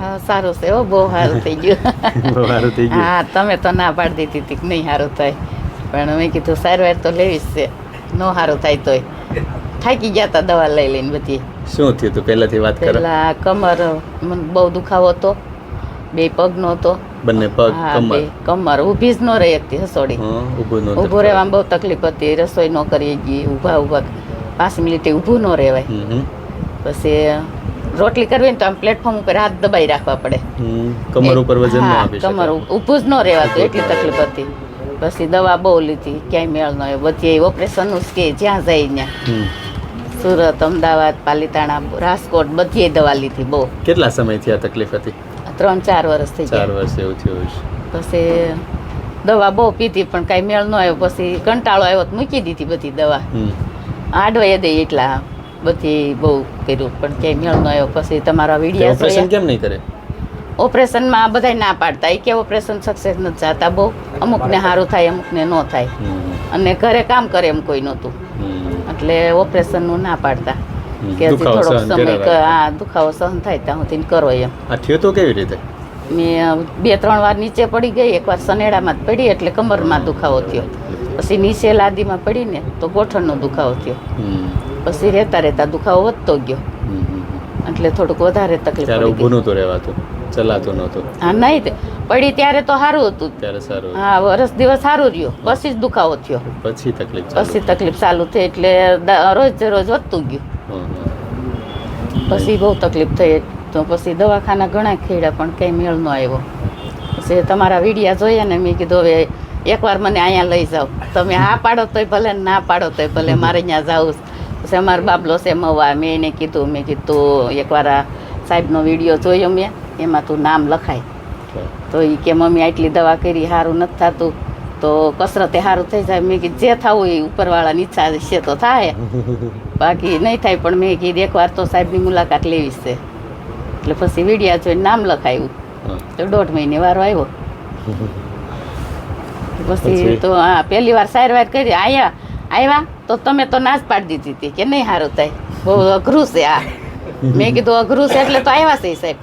હા સારું છે હો બહુ સારું થઈ ગયું. બહુ સારું થઈ ગયું. હા તમે તો ના પાડી દીધી હતી કે નહીં સારું થાય. પણ મેં કીધું સારવાર તો લેવી જ છે. નો સારું થાય તોય. થાકી ગયા હતા દવા લઈ લઈને બધી. શું થયું હતું પહેલાથી વાત કરો. પેલા કમર મને બહુ દુખાવો હતો. બે પગનો હતો બંને પગ કમર? કમર. ઊભી જ ન રહી હતી હસોડી. ઊભું રહેવામાં બહુ તકલીફ હતી. રસોઈ ન કરી ગઈ ઊભા ઊભા. પાંચ મિનિટે ઊભું ન રહેવાય. પછી રોટલી કરવી ને તો આમ પ્લેટફોર્મ ઉપર હાથ દબાઈ રાખવા પડે. કમર ઉપર વજન ના આપી કમર. ઊભું જ ન રહેવાતું એટલી તકલીફ હતી. પછી દવા બહુ લીધી ક્યાંય મેળ ન આવ્યો. બધી ઓપરેશનનું જ કે જ્યાં જાય ત્યાં. સુરત અમદાવાદ પાલીતાણા રાજકોટ બધી દવા લીધી બહુ. કેટલા સમયથી આ તકલીફ હતી? ત્રણ ચાર વર્ષ થઈ ચાર વર્ષ એવું થયું પછી દવા બહુ પીધી પણ કાંઈ મેળ ન આવ્યો. પછી કંટાળો આવ્યો તો મૂકી દીધી બધી દવા. આડવાઈ દે એટલા. બધી બહુ કર્યું. પણ ક્યાંય મેળ ન આવ્યો. પછી તમારા વીડિયો ઓપરેશન કેમ નહીં કરે? ઓપરેશનમાં બધા ના પાડતા. એ કે ઓપરેશન સક્સેસ નથી થતા બહુ. અમુકને સારું થાય અમુકને ન થાય. અને ઘરે કામ કરે એમ કોઈ નહોતું. એટલે ઓપરેશનનું ના પાડતા. કે હજી થોડોક સમય. આ દુખાવો સહન થાય ત્યાં સુધી કરો એમ. આ થયો તો કેવી રીતે? મેં બે ત્રણ વાર નીચે પડી ગઈ. એકવાર સનેડામાં જ પડી એટલે કમરમાં દુખાવો થયો. પછી નીચે લાદીમાં પડીને તો ગોઠણનો દુખાવો થયો. પછી રહેતા રહેતા દુખાવો વધતો ગયો. એટલે થોડુંક વધારે તકલીફ ત્યારે ઊભું નહોતું રહેવાતું ચલાતું નહોતું. હા નહીં તે- પડી ત્યારે તો સારું હતું. ત્યારે સારું હા વરસ દિવસ સારું રહ્યો. પછી જ દુખાવો થયો. પછી તકલીફ પછી તકલીફ ચાલુ થઈ એટલે રોજ રોજ વધતું ગયું. પછી બહુ તકલીફ થઈ. તો પછી દવાખાના ઘણા ખેડ્યા પણ કંઈ મેળ ન આવ્યો. પછી તમારા વિડીયા જોઈએ ને મેં કીધું હવે એકવાર મને અહીંયા લઈ જાઓ. તમે હા પાડો તોય ભલે ના પાડો તોય ભલે મારે અહીંયા જાવું પછી અમારો બાબલો છે મવા મેં એને કીધું મેં કીધું એકવાર આ સાહેબનો વીડિયો જોયો મેં એમાં તું નામ લખાય. તો એ કે મમ્મી આટલી દવા કરી સારું નથી થતું. તો કસરતે સારું થઈ જાય. મેં કીધું જે થવું એ ઉપરવાળાની ઈચ્છા છે તો થાય. બાકી નહીં થાય પણ મેં કીધું એકવાર તો સાહેબની મુલાકાત લેવી છે. એટલે પછી વિડીયા જોઈને નામ લખાયું. તો દોઢ મહિને વારો આવ્યો. પછી? તો હા પહેલી વાર સારવાર કરી આયા આવ્યા તો તમે તો નાશ પાડી દીધી હતી કે નહીં સારું થાય? બહુ અઘરું છે આ. મેં કીધું અઘરું છે એટલે તો આવ્યા છે સાહેબ.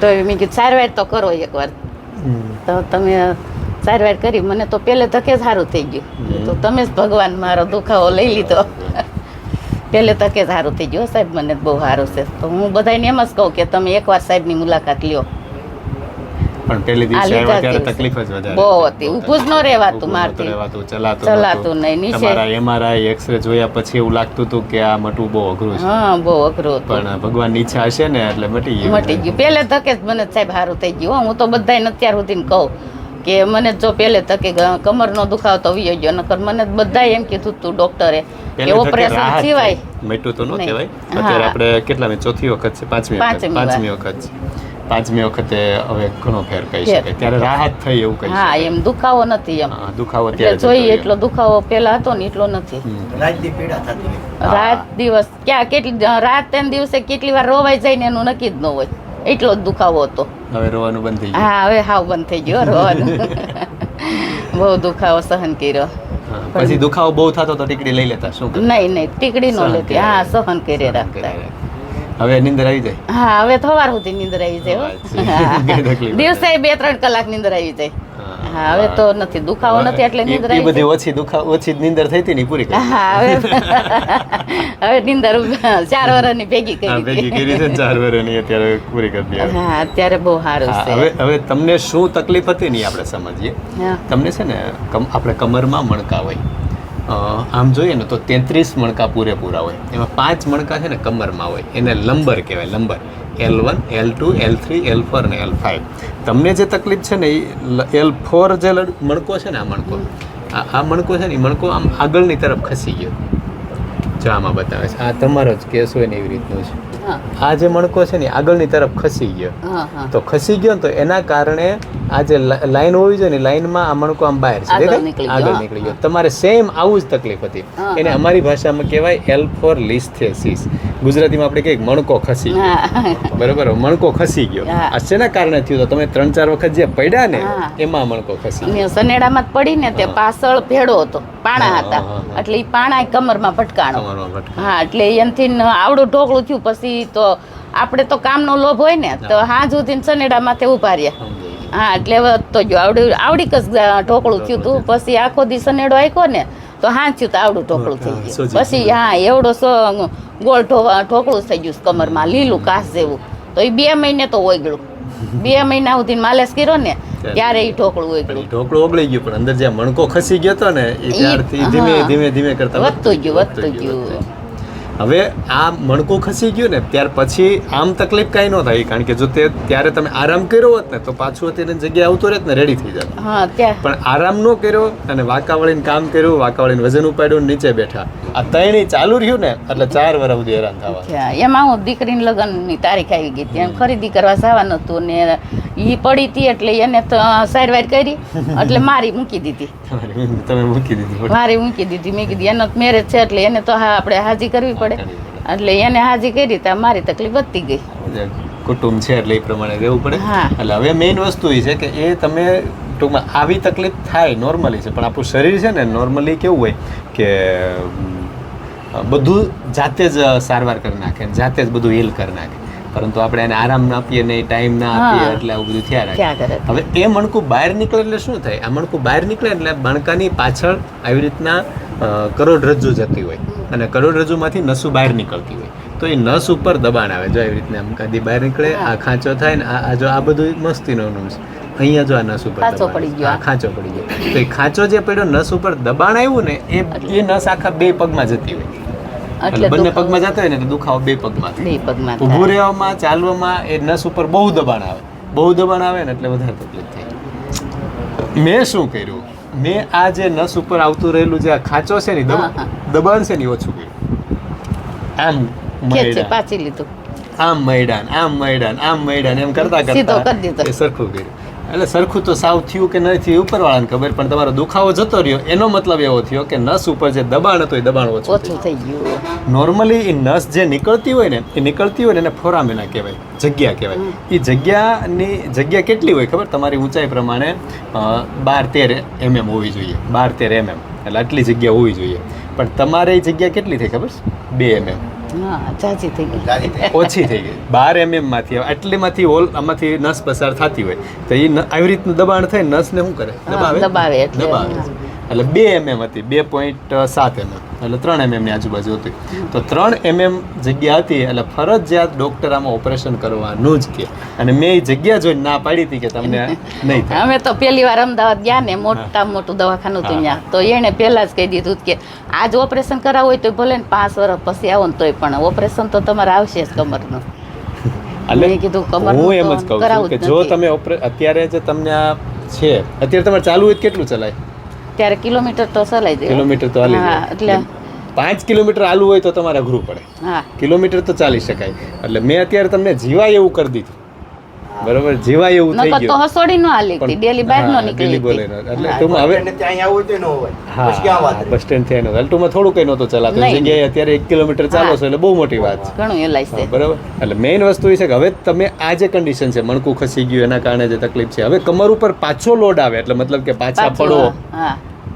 તો મેં કીધું સારવાર તો કરો એકવાર. તો તમે સારવાર કરી મને તો પહેલે તકે જ સારું થઈ ગયું. તો તમે જ ભગવાન મારો દુખાવો લઈ લીધો. પહેલે તકે જ સારું થઈ ગયું સાહેબ મને બહુ સારું છે. તો હું બધાને એમ જ કહું કે તમે એકવાર સાહેબની મુલાકાત લ્યો. પણ પહેલી દિવસે આવ્યા ત્યારે તકલીફ જ વધારે બહુ હતી. ઊભું જ ન રહેવાતું મારથી. રહેવાતું, ચલાતું ચલાતું નહીં. નીચે- તમારા એમઆરઆઈ એક્સરે જોયા પછી એવું લાગતું હતું કે આ મટવું બહુ અઘરું છે. હા બહુ અઘરું હતું. પણ ભગવાનની ઈચ્છા હશે ને એટલે મટી ગયું. મટી ગયું. પહેલે તકે જ મને સાહેબ સારું થઈ ગયું. હો. હું તો બધાને અત્યાર સુધી કહું કે મને જો પહેલે તકે કમરનો દુખાવો તો વીયો ગયો. નકર મને બધા એમ કીધું તું ડોક્ટરે કે ઓપરેશન સિવાય મેટું તો ન. કહેવાય. અત્યારે આપણે કેટલામી? ચોથી વખત છે. પાંચમી પાંચમી વખત છે. પાંચમી વખતે હવે ઘણો ફેર કહી શકાય. ત્યારે રાહત થઈ એવું કહી હા એમ દુખાવો નથી એમ. દુખાવો ત્યારે જોઈએ એટલો દુખાવો પેલા હતો ને એટલો નથી. રાત દિવસ ક્યાં કેટલી રાત તેમ દિવસે કેટલી વાર રોવાઈ જાય ને એનું નક્કી જ ન હોય. એટલો જ દુખાવો હતો. હવે રોવાનું બંધ થઈ ગયું. હા હવે હાવ બંધ થઈ ગયો રોવાનું. બહુ દુખાવો સહન કર્યો. હા, પછી દુખાવો બહુ થતો તો ટીકડી લઈ લેતા શું નહીં નહીં ટીકડી નો લેતી. હા સહન કરી રાખતા. હવે નીંદર આવી જાય? હા હવે થવાર સુધી નીંદર આવી જાય દિવસે બે ત્રણ કલાક નીંદર આવી જાય. હા હવે તો નથી દુખાવો નથી એટલે નીંદર આવી બધી ઓછી દુખા ઓછી નીંદર થઈ હતી ને પૂરી હા હવે હવે નીંદર ચાર વર્ષની ભેગી કરી. ભેગી કરી છે ચાર વર્ષની અત્યારે પૂરી કરી દીધી હા અત્યારે બહુ સારું છે. હવે હવે તમને શું તકલીફ હતી ને આપણે સમજીએ? તમને છે ને આપણે કમરમાં મણકા હોય. આમ જોઈએ ને તો તેત્રીસ મણકા પૂરેપૂરા હોય. એમાં પાંચ મણકા છે ને કમરમાં હોય. એને લંબર કહેવાય, lumbar. L one L two L three L four અને એલ ફાઇવ તમને જે તકલીફ છે ને એ એલ ફોર જે મણકો છે ને આ મણકો આ મણકો છે ને એ મણકો આમ આગળની તરફ ખસી ગયો. જો આમાં બતાવે છે. આ તમારો જ કેસ હોય ને એવી રીતનું છે. આ જે મણકો છે ને આગળની તરફ ખસી ગયો. તો ખસી ગયો તો એના કારણે આ જે લાઈન હોવી જોઈએ ને લાઈનમાં આ મણકો આમ બહાર છે આગળ નીકળી ગયો, તમારે સેમ આવું જ તકલીફ હતી. એને અમારી ભાષામાં કહેવાય એલ ફોર લિસ્થેસિસ ગુજરાતીમાં આપણે કહીએ મણકો ખસી ગયો. બરોબર? મણકો ખસી ગયો. આ શેના કારણે થયું? તો તમે ત્રણ ચાર વખત જે પડ્યા ને એમાં મણકો ખસી ગયો. મેં સનેડામાં જ પડી ને તે પાસળ પાછળ ભેડો હતો. પાણા હતા. એટલે એ પાણા કમરમાં ભટકાણો. હા એટલે એનથી આવડું ઢોકળું થયું પછી તો આપણે તો કામનો લોભ હોય ને તો હા. સુધી સનેડા માથે ઊભા રહ્યા. હા એટલે તો જો આવડી આવડી કસ ઢોકળું થયું હતું પછી આખો દી સનેડો આખ્યો ને તો હા થયું તો આવડું ઢોકળું થઈ ગયું. પછી હા એવડો સો ગોળ ઢોકળું થઈ ગયું કમરમાં લીલું કાસ જેવું. તો એ બે મહિને તો ઓગળું. બે મહિના સુધી માલિશ કર્યો ને ત્યારે એ ઢોકળું પણ ઓગળું ઢોકળું ઓગળી ગયું પણ અંદર જે મણકો ખસી ગયો હતો ને એ ત્યારથી ધીમે ધીમે ધીમે કરતા વધતું ગયું, વધતું ગયું. હવે આ મણકું ખસી ગયું ને ત્યાર પછી આમ તકલીફ કાંઈ ન થાય કારણ કે જો તે ત્યારે તમે આરામ કર્યો હોત ને તો પાછું અત્યારે જગ્યાએ આવતો રહેત ને રેડી થઈ જાય હા ત્યાં. પણ આરામ ન કર્યો અને વાંકા વળીને કામ કર્યું વાંકા વળીને વજન ઉપાડ્યું નીચે બેઠા. આ ત્રણેય ચાલુ રહ્યું ને એટલે ચાર વર્ષ સુધી હેરાન થવા. એમાં હું દીકરીની લગ્નની તારીખ આવી ગઈ હતી એમ ખરીદી કરવા જવાનું હતું ને એ પડી હતી એટલે એને તો સારવાર કરી એટલે મારી મૂકી દીધી. તમે મૂકી દીધી. મારી મૂકી દીધી મેં કીધી એનો મેરેજ છે એટલે એને તો હા આપણે હાજી કરવી પડે. એટલે એને હાજી કરી તો મારી તકલીફ વધતી ગઈ. કુટુંબ છે એટલે એ પ્રમાણે રહેવું પડે. એટલે હવે મેઇન વસ્તુ એ છે કે એ તમે ટૂંકમાં આવી તકલીફ થાય નોર્મલી છે પણ આપણું શરીર છે ને નોર્મલી કેવું હોય કે બધું જાતે જ સારવાર કરી નાખે જાતે જ બધું હીલ કરી નાખે. પરંતુ આપણે એને આરામ ના આપીએ ને ટાઈમ ના આપીએ એટલે આવું બધું થયા રાખે. હવે એ મણકું બહાર નીકળે એટલે શું થાય? આ મણકું બહાર નીકળે એટલે મણકાની પાછળ આવી રીતના કરોડરજ્જુ જતી હોય. અને કરોડરજ્જુમાંથી નસું બહાર નીકળતી હોય. તો એ નસ ઉપર દબાણ આવે. જો એવી રીતે આમ કદી બહાર નીકળે આ ખાંચો થાય ને આ જો આ બધું મસ્તીનો નસ અહીંયા જો આ નસ ઉપર ખાંચો પડી ગયો. આ ખાંચો પડી ગયો. તો એ ખાંચો જે પડ્યો નસ ઉપર દબાણ આવ્યું ને એ એ નસ આખા બે પગમાં જતી હોય. એટલે બંને પગમાં જતા હોય ને એટલે દુખાવો બે પગમાં બે પગમાં ઊભું રહેવામાં ચાલવામાં એ નસ ઉપર બહુ દબાણ આવે. બહુ દબાણ આવે ને એટલે વધારે તકલીફ થાય. મેં શું કર્યું? મેં આ જે નસ ઉપર આવતું રહેલું જે આ ખાંચો છે ને. દબાણ છે ને ઓછું આમ ખેંચે પાછી લીધું. આમ મયડાન આમ મયડાન આમ મયડાન એમ કરતા કરતા સરખું કર્યું. એટલે સરખું તો સાવ થયું કે નહીં થયું ઉપરવાળાને ખબર પણ તમારો દુખાવો જતો રહ્યો એનો મતલબ એવો થયો કે નસ ઉપર જે દબાણ હતું એ દબાણ ઓછું થઈ ગયું. નોર્મલી એ નસ જે નીકળતી હોય ને એ નીકળતી હોય ને એને ફોરામેના કહેવાય જગ્યા કહેવાય. એ જગ્યાની જગ્યા કેટલી હોય ખબર? તમારી ઊંચાઈ પ્રમાણે બાર તેર એમએમ હોવી જોઈએ. બાર તેર એમએમ. એટલે આટલી જગ્યા હોવી જોઈએ. પણ તમારે એ જગ્યા કેટલી થઈ ખબર? છે? બે એમએમ. હા ચાચી થઈ ગઈ. ઓછી થઈ ગઈ. બાર એમએમમાંથી આટલીમાંથી હોલ આમાંથી નસ પસાર થતી હોય. તો એ આવી રીતનું દબાણ થાય નસને શું કરે? દબાવે? દબાવે એટલે, દબાવે. એટલે બે એમએમ હતી બે પોઈન્ટ સાત એમએમ એટલે ત્રણ એમએમની આજુબાજુ હતી. તો ત્રણ એમએમ જગ્યા હતી એટલે ફરજિયાત ડોક્ટર આમાં ઓપરેશન કરવાનું જ કે. અને મેં એ જગ્યા જોઈને ના પાડી હતી કે તમને નહીં અમે તો પહેલી વાર અમદાવાદ ગયા ને મોટા મોટું દવાખાનું હતું ત્યાં. તો એણે પહેલા જ કહી દીધું કે આજ ઓપરેશન કરાવવું હોય તો ભલે ને પાંચ વર્ષ પછી આવો ને તોય પણ ઓપરેશન તો તમારે આવશે જ કમરનું. એટલે કીધું હું એમ જ કહું છું કે જો તમે અત્યારે જે તમને આ છે અત્યારે તમારે ચાલુ હોય તો કેટલું ચલાય? ત્યારે કિલોમીટર તો ચલાઈ દે કિલોમીટર તો હા. એટલે પાંચ કિલોમીટર આલુ હોય તો તમારે અઘરું પડે. હા. કિલોમીટર તો ચાલી શકાય. એટલે મેં અત્યારે તમને જીવાય એવું કરી દીધું. બરોબર? જીવાય એવું થઈ ગયું તો હસોડી નો હાલી હતી ડેલી બહાર નો નીકળી હતી. એટલે હા. હવે ત્યાં અહીંયા આવું તો ન હોય. પછી ક્યાં વાત બસ સ્ટેન્ડ થયા નહોતું ટૂંકમાં થોડું કઈ નતો ચલાતો. જગ્યાએ અત્યારે એક કિલોમીટર ચાલો છો એટલે બહુ મોટી વાત છે. ઘણું એલાય છે બરોબર? એટલે મેઈન વસ્તુ એ છે કે હવે તમે આ જે કન્ડિશન છે મણકું ખસી ગયું એના કારણે જે તકલીફ છે હવે કમર ઉપર પાછો લોડ આવે. એટલે મતલબ કે પાછા પડો.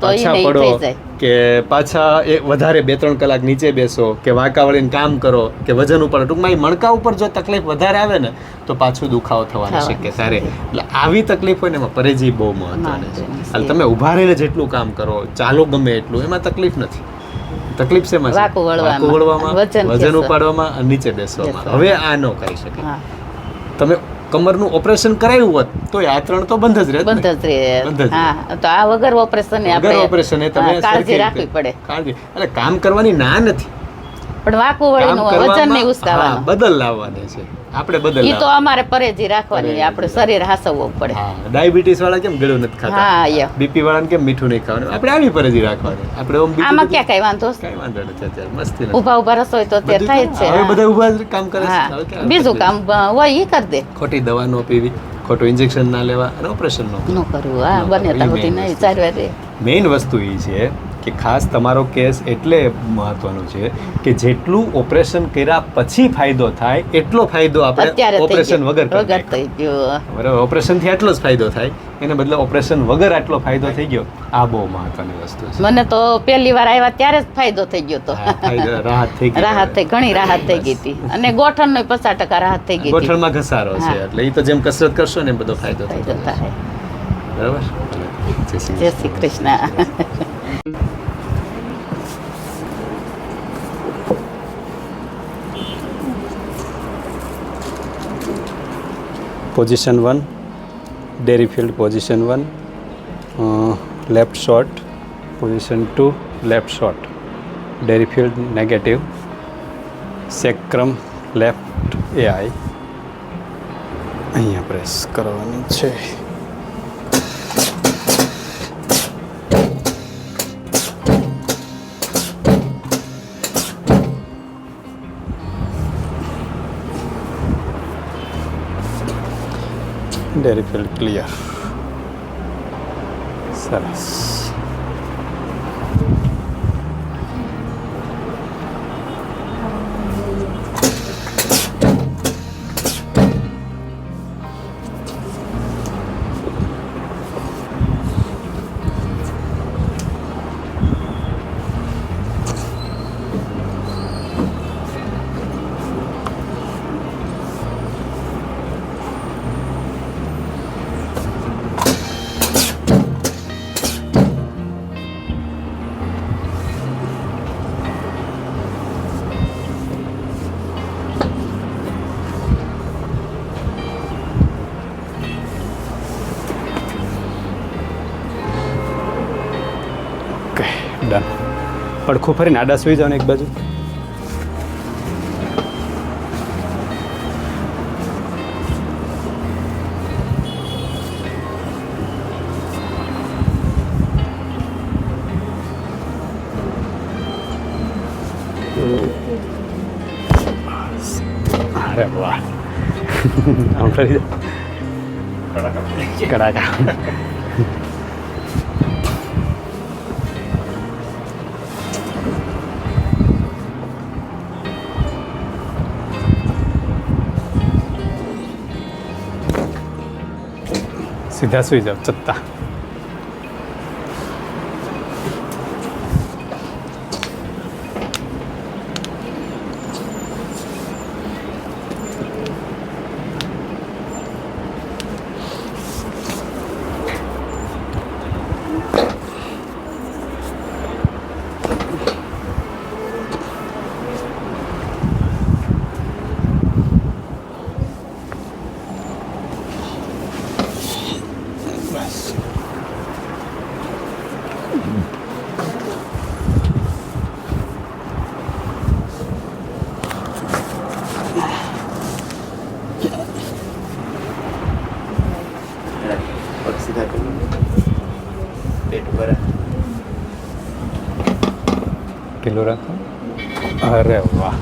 તો એ પાછા નહીં પડો થઈ જાય. કે પાછા એ વધારે બે ત્રણ કલાક નીચે બેસો કે વાંકા વળીને કામ કરો કે વજન ઉપર. ટૂંકમાં એ મણકા ઉપર જો તકલીફ વધારે આવે ને તો પાછું દુખાવો થવાની શક્યતા રહે એટલે આવી તકલીફ હોય ને એમાં પરેજી બહુ મહત્વની છે. એટલે તમે ઊભા રહીને જેટલું કામ કરો ચાલો ગમે એટલું એમાં તકલીફ નથી. તકલીફ શેમાં છે? વળવામાં, વજન ઉપાડવામાં અને નીચે બેસવામાં. હવે આ ન કરી શકે. તમે કમરનું ઓપરેશન કરાયું હોત તો આ ત્રણ તો બંધ જ રહે. બંધ જ રહે. હા તો આ વગર ઓપરેશન વગર ઓપરેશન એ તમે કાળજી રાખવી પડે. કાળજી. અને કામ કરવાની ના નથી. પણ વાકુ વળીનું વજન નહીં ઉસ્તાવાનું બદલ લાવવાને છે. આપણે બદલ ઈ તો અમારે પરેજી રાખવાની. આપણે શરીર હાસવવું પડે. ડાયાબિટીસ વાળા કેમ ગળું નથી ખાતા? હા બીપી વાળાને કેમ મીઠું નહીં ખાવાનું? આપણે આવી પરેજી રાખવાની. આપણે ઓમ આમાં ક્યાં કઈ વાંધો? કાંઈ વાંધો નથી અત્યારે મસ્તી નથી. ઊભા ઊભા રસોઈ તો તે થાય જ છે. હવે બધા ઊભા કામ કરે છે. બીજું કામ હોય ઈ કરી દે. ખોટી દવા ન પીવી ખોટું ઇન્જેક્શન ના લેવા અને ઓપરેશન નો કરવું. હા બને. ત્યાં સુધી નહીં. સારવાર મેઇન વસ્તુ એ છે કે ખાસ તમારો કેસ એટલે મહત્વનો છે કે જેટલું ઓપરેશન કર્યા પછી ફાયદો થાય એટલો ફાયદો આપણે ઓપરેશન વગર વગર. થઈ ગયો. બરાબર ઓપરેશનથી આટલો જ ફાયદો થાય. એને બદલે ઓપરેશન વગર આટલો ફાયદો થઈ ગયો. આ બહુ મહત્વની વસ્તુ છે. મને તો પહેલી વાર આવ્યા ત્યારે જ ફાયદો થઈ ગયો તો. રાહત થઈ ગઈ. રાહત થઈ ઘણી રાહત થઈ ગઈ હતી. અને ગોઠણનો પચાસ ટકા રાહત થઈ ગઈ ગોઠણમાં ઘસારો છે એટલે એ તો જેમ કસરત કરશો ને બધો ફાયદો થઈ ફાયદો થાય. બરાબર? જય Shri Krishna. position one dairy field position one left short position two left short dairy field negative sacrum left AI અહીંયા પ્રેસ કરવાનું છે ડેરી ફિલ્ડ ક્લિયર સરસ પડખું ફરીને આડા સુઈ જાઓ ને એક બાજુ. અરે વાહ. આમ ફરી જાઓ કડાકા સીધા સુઈ જાઓ ચત્તા પગ સીધા કરી પેટ ઉપર પેલું રાખો અરે વાહ